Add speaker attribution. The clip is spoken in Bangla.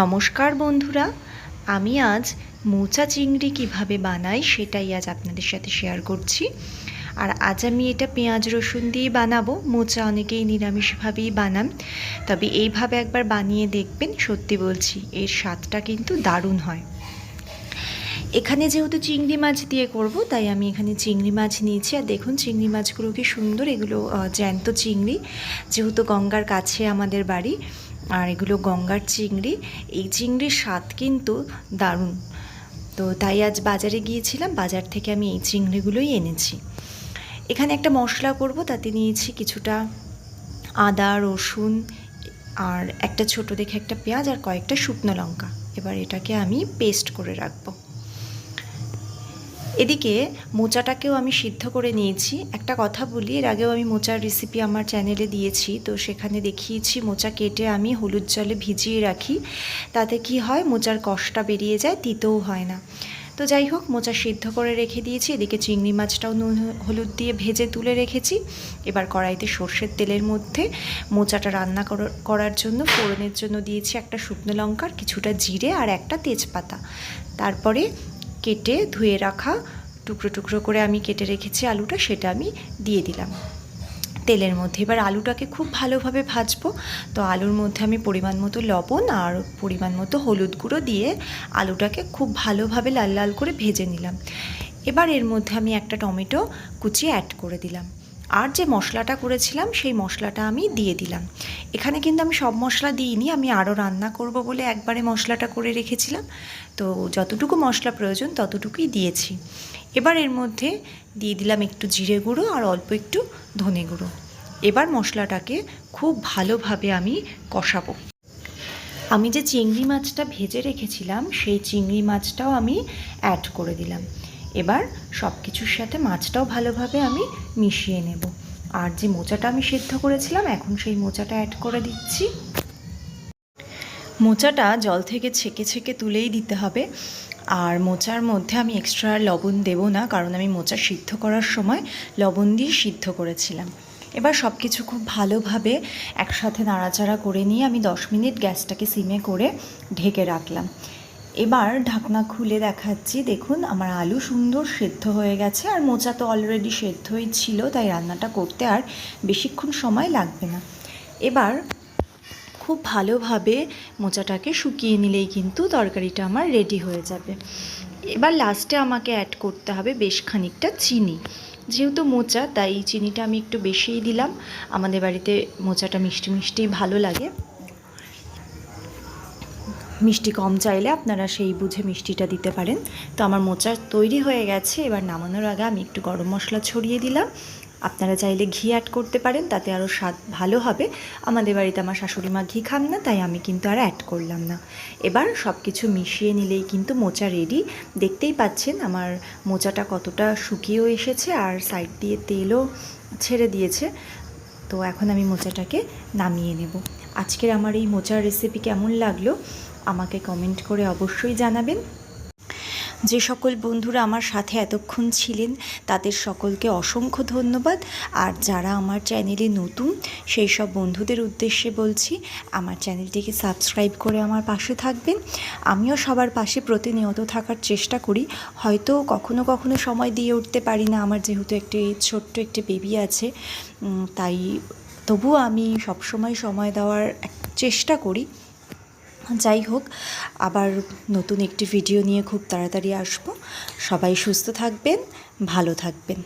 Speaker 1: নমস্কার বন্ধুরা, আমি আজ মোচা চিংড়ি কীভাবে বানাই সেটাই আজ আপনাদের সাথে শেয়ার করছি। আর আজ আমি এটা পেঁয়াজ রসুন দিয়ে বানাবো, মোচা অনেকেই নিরামিষভাবেই বানান। তবে এইভাবে একবার বানিয়ে দেখবেন, সত্যি বলছি, এর স্বাদটা কিন্তু দারুণ হয়। এখানে যেহেতু চিংড়ি মাছ দিয়ে করব, তাই আমি এখানে চিংড়ি মাছ নিয়েছি। আর দেখুন, চিংড়ি মাছগুলো কি সুন্দর এগুলো জ্যান্ত চিংড়ি। যেহেতু গঙ্গার কাছে আমাদের বাড়ি আর এগুলো গঙ্গার চিংড়ি। এই চিংড়ির স্বাদ কিন্তু দারুণ। তো তাই আজ বাজারে গিয়েছিলাম, বাজার থেকে আমি এই চিংড়িগুলোই এনেছি। এখানে একটা মশলা করব, তাতে নিয়েছি কিছুটা আদা, রসুন আর একটা ছোট দেখে একটা পেঁয়াজ আর কয়েকটা শুকনো লঙ্কা। এবার এটাকে আমি পেস্ট করে রাখব। এদিকে মোচাটাকেও আমি সিদ্ধ করে নিয়েছি। একটা কথা বলি, এর আগেও আমি মোচার রেসিপি আমার চ্যানেলে দিয়েছি, তো সেখানে দেখিয়েছি মোচা কেটে আমি হলুদ জলে ভিজিয়ে রাখি। তাতে কি হয়, মোচার কষটা বেরিয়ে যায়, তিতেও হয় না। তো যাই হোক, মোচা সিদ্ধ করে রেখে দিয়েছি, এদিকে চিংড়ি মাছটাও নুন, হলুদ দিয়ে ভেজে তুলে রেখেছি। এবার কড়াইতে সর্ষের তেলের মধ্যে মোচাটা রান্না কর- করার জন্য, ফোড়নের জন্য দিয়েছি একটা শুকনো লঙ্কার, কিছুটা জিরে আর একটা তেজপাতা। তারপরে কেটে ধুয়ে রাখা টুকরো টুকরো করে আমি কেটে রেখেছি আলুটা, সেটা আমি দিয়ে দিলাম। তেলের মধ্যে এবার আলুটাকে খুব ভালোভাবে ভাজবো। তো আলুর মধ্যে আমি পরিমাণ মতো লবণ আর পরিমাণ মতো হলুদ গুঁড়ো দিয়ে আলুটাকে খুব ভালোভাবে লাল লাল করে ভেজে নিলাম। এবার এর মধ্যে আমি একটা টমেটো কুচি অ্যাড করে দিলাম। আর যে মশলাটা করেছিলাম, সেই মশলাটা আমি দিয়ে দিলাম। এখানে কিন্তু আমি সব মশলা দিইনি, আমি আরও রান্না করব বলে একবারে মশলাটা করে রেখেছিলাম। তো যতটুকু মশলা প্রয়োজন ততটুকুই দিয়েছি। এবার এর মধ্যে দিয়ে দিলাম একটু জিরে গুঁড়ো আর অল্প একটু ধনে গুঁড়ো। এবার মশলাটাকে খুব ভালোভাবে আমি কষাবো। আমি যে চিংড়ি মাছটা ভেজে রেখেছিলাম, সেই চিংড়ি মাছটাও আমি অ্যাড করে দিলাম। এবার সব কিছুর সাথে মাছটাও ভালোভাবে আমি মিশিয়ে নেব। আর যে মোচাটা আমি সিদ্ধ করেছিলাম, এখন সেই মোচাটা অ্যাড করে দিচ্ছি। মোচাটা জল থেকে ছেঁকে ছেঁকে তুলেই দিতে হবে। আর মোচার মধ্যে আমি এক্সট্রা লবণ দেব না, কারণ আমি মোচা সিদ্ধ করার সময় লবণ দিয়ে সিদ্ধ করেছিলাম। এবার সব কিছু খুব ভালোভাবে একসাথে নাড়াচাড়া করে নিয়ে আমি দশ মিনিট গ্যাসটাকে সিমে করে ঢেকে রাখলাম। এবার ঢাকনা খুলে দেখাচ্ছি। দেখুন, আমার আলু সুন্দর সেদ্ধ হয়ে গেছে আর মোচা তো অলরেডি সেদ্ধই ছিল, তাই রান্নাটা করতে আর বেশিক্ষণ সময় লাগবে না। এবার খুব ভালোভাবে মোচাটাকে শুকিয়ে নিলেই কিন্তু তরকারিটা আমার রেডি হয়ে যাবে। এবার লাস্টে আমাকে অ্যাড করতে হবে বেশ খানিকটা চিনি। যেহেতু মোচা, তাই চিনিটা আমি একটু বেশিই দিলাম। আমাদের বাড়িতে মোচাটা মিষ্টি মিষ্টি ভালো লাগে। মিষ্টি কম চাইলে আপনারা সেই বুঝে মিষ্টিটা দিতে পারেন। তো আমার মোচা তৈরি হয়ে গেছে, এবার নামানোর আগে আমি একটু গরম মশলা ছড়িয়ে দিলাম। আপনারা চাইলে ঘি অ্যাড করতে পারেন, তাতে আরও স্বাদ ভালো হবে। আমাদের বাড়িতে আমার শাশুড়ি মা ঘি খান না, তাই আমি কিন্তু আর অ্যাড করলাম না। এবার সব কিছু মিশিয়ে নিলেই কিন্তু মোচা রেডি দেখতেই পাচ্ছেন আমার মোচাটা কতটা শুকিয়েও এসেছে আর সাইড দিয়ে তেলও ছেড়ে দিয়েছে। তো এখন আমি মোচাটাকে নামিয়ে নেব। আজকের আমার এই মোচার রেসিপি কেমন লাগল? আমাকে কমেন্ট করে অবশ্যই জানাবেন। যে সকল বন্ধুরা আমার সাথে এতক্ষণ ছিলেন, তাদের সকলকে অসংখ্য ধন্যবাদ। আর যারা আমার চ্যানেলে নতুন, সেই সব বন্ধুদের উদ্দেশ্যে বলছি, আমার চ্যানেলটিকে সাবস্ক্রাইব করে আমার পাশে থাকবেন। আমিও সবার পাশে প্রতিনিয়ত থাকার চেষ্টা করি। হয়তো কখনো কখনো সময় দিয়ে উঠতে পারি না, আমার যেহেতু একটি ছোট্ট একটি বেবি আছে তাই তবুও আমি সবসময় সময় দেওয়ার চেষ্টা করি। যাই হোক, আবার নতুন একটি ভিডিও নিয়ে খুব তাড়াতাড়ি আসব। সবাই সুস্থ থাকবেন, ভালো থাকবেন।